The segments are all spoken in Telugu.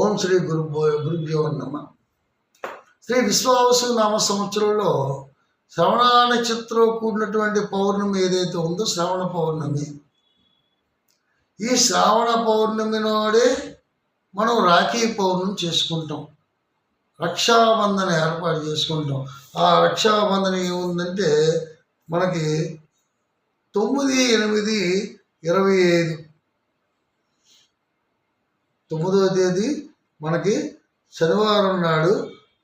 ఓం శ్రీ గురు గురుభ్యో నమ. శ్రీ విశ్వావసు నామ సంవత్సరంలో శ్రవణ నక్షత్రం కూడినటువంటి పౌర్ణమి ఏదైతే ఉందో శ్రవణ పౌర్ణమి. ఈ శ్రావణ పౌర్ణమి నాడే మనం రాఖీ పౌర్ణమి చేసుకుంటాం. రక్షాబంధన ఏర్పాటు చేసుకుంటాం. ఆ రక్షాబంధన ఏముందంటే మనకి తొమ్మిది ఎనిమిది ఇరవై ఐదు. తొమ్మిదవ తేదీ మనకి శనివారం నాడు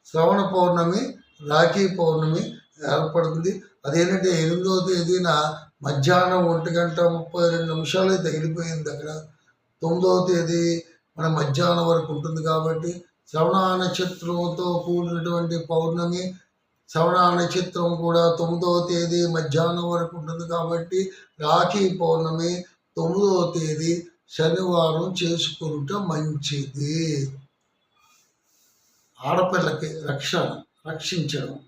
శ్రవణ పౌర్ణమి రాఖీ పౌర్ణమి ఏర్పడుతుంది అదేంటంటే ఎనిమిదవ తేదీన మధ్యాహ్నం ఒంటి గంట ముప్పై రెండు నిమిషాలు తగిలిపోయింది అక్కడ. తొమ్మిదవ తేదీ మన మధ్యాహ్నం వరకు ఉంటుంది కాబట్టి శ్రవణ నక్షత్రంతో కూడినటువంటి పౌర్ణమి శ్రవణ నక్షత్రం కూడా తొమ్మిదవ తేదీ మధ్యాహ్నం వరకు ఉంటుంది కాబట్టి రాఖీ పౌర్ణమి తొమ్మిదవ తేదీ శనివారం చేసుకుంట మంచిది. ఆడపిల్లకి రక్షణ రక్షించడం.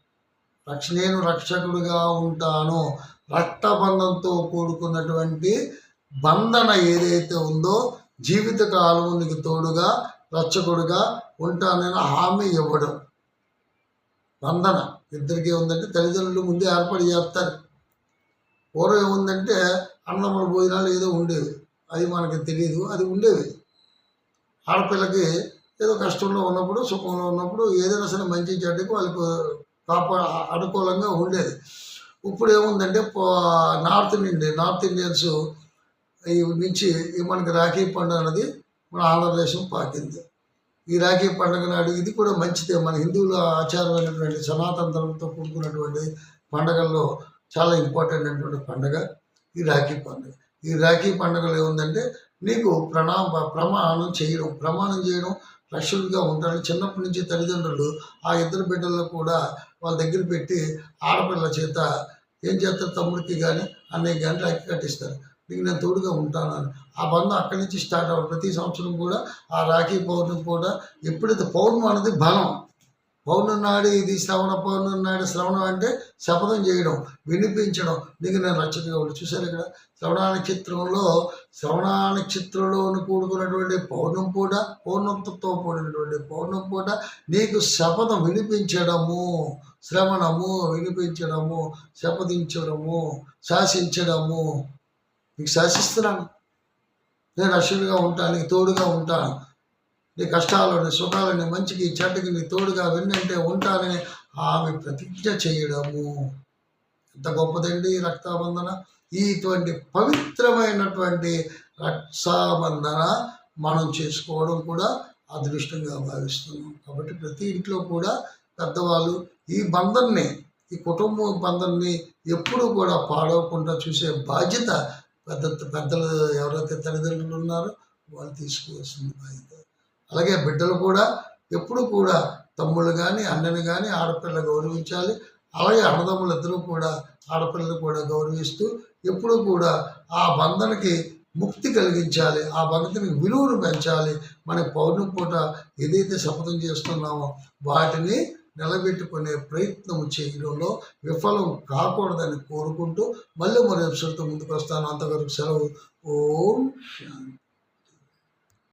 రక్ష నేను రక్షకుడిగా ఉంటాను. రక్తబంధంతో కూడుకున్నటువంటి బంధన ఏదైతే ఉందో జీవితకాలం నీకు తోడుగా రక్షకుడిగా ఉంటానని హామీ ఇవ్వడం. బంధన. ఇద్దరికి ఉందంటే తల్లిదండ్రులు ముందే ఏర్పాటు చేస్తారు. పూర్వం ఏముందంటే అన్నముల భోజనాలు ఏదో ఉండేవి. అది మనకి తెలియదు అది ఉండేవి. ఆడపిల్లకి ఏదో కష్టంలో ఉన్నప్పుడు సుఖంలో ఉన్నప్పుడు ఏదైనా సరే మంచి చెడ్డకు వాళ్ళకు కాపా అనుకూలంగా ఉండేది. ఇప్పుడు ఏముందంటే నార్త్ నుండి నార్త్ ఇండియన్స్ ఈ నుంచి మనకి రాఖీ పండుగ అనేది మన ఆంధ్రదేశం పాకింది. ఈ రాఖీ పండుగ నాడు ఇది కూడా మంచిదే. మన హిందువుల ఆచారమైనటువంటి సనాతన ధర్మంతో కూడుకున్నటువంటి పండగల్లో చాలా ఇంపార్టెంట్ అయినటువంటి పండుగ ఈ రాఖీ పండుగ. ఈ రాఖీ పండుగలో ఏముందంటే నీకు ప్రణా ప్రమాణం చేయడం ప్రమాణం చేయడం రక్షకుడిగా ఉంటారని చిన్నప్పటి నుంచి తల్లిదండ్రులు ఆ ఇద్దరు బిడ్డల్లో కూడా వాళ్ళ దగ్గర పెట్టి ఆడపిల్ల చేత ఏం చేస్తారు తమ్ముడికి కానీ అన్నయ్యకి కానీ రాఖీ కట్టిస్తారు. నీకు నేను తోడుగా ఉంటానని. ఆ బంధం అక్కడి నుంచి స్టార్ట్ అవ్వాలి ప్రతి సంవత్సరం కూడా ఆ రాఖీ పౌర్ణమి కూడా ఎప్పుడైతే పౌర్ణమి అనేది బలం. పౌర్ణమి నాడు ఇది శ్రవణ పౌర్ణమి నాడు శ్రవణం అంటే శపథం చేయడం వినిపించడం. నీకు నేను రక్షకుగా ఉండి. చూసారు ఇక్కడ శ్రవణ నక్షత్రంలో శ్రవణ నక్షత్రంలో కూడుకున్నటువంటి పౌర్ణం పూట పౌర్ణంతో కూడినటువంటి పౌర్ణం పూట నీకు శపథం వినిపించడము శ్రవణము వినిపించడము శపథించడము శాసించడము. నీకు శాసిస్తున్నాను. నేను రక్షకుడిగా ఉంటాను నీకు తోడుగా ఉంటాను నీ కష్టాలు నీ సుఖాలు నీ మంచికి చెడ్డకి నీ తోడుగా వెన్నంటే ఉంటానని ఆమె ప్రతిజ్ఞ చేయడము. ఎంత గొప్పదండి రక్తాబంధన ఇటువంటి పవిత్రమైనటువంటి రక్షాబంధన మనం చేసుకోవడం కూడా అదృష్టంగా భావిస్తున్నాం. కాబట్టి ప్రతి ఇంట్లో కూడా పెద్దవాళ్ళు ఈ బంధన్ని ఈ కుటుంబ బంధాన్ని ఎప్పుడూ కూడా పాడవకుండా చూసే బాధ్యత పెద్ద పెద్దలు ఎవరైతే తల్లిదండ్రులు ఉన్నారో వాళ్ళు తీసుకోవాల్సిన బాధ్యత అలాగే బిడ్డలు కూడా ఎప్పుడు కూడా తమ్ముళ్ళు కానీ అన్నని కానీ ఆడపిల్ల గౌరవించాలి. అలాగే అన్నదమ్ములిద్దరూ కూడా ఆడపిల్లలు కూడా గౌరవిస్తూ ఎప్పుడూ కూడా ఆ బంధనకి ముక్తి కలిగించాలి. ఆ బంధనకి విలువను పెంచాలి. మన పౌర్ణమి పూట ఏదైతే శపథం చేస్తున్నామో వాటిని నిలబెట్టుకునే ప్రయత్నం చేయడంలో విఫలం కాకూడదని కోరుకుంటూ మళ్ళీ మరో ఎపిసోడ్తో ముందుకు వస్తాను. అంతవరకు సెలవు. ఓం శాంతి.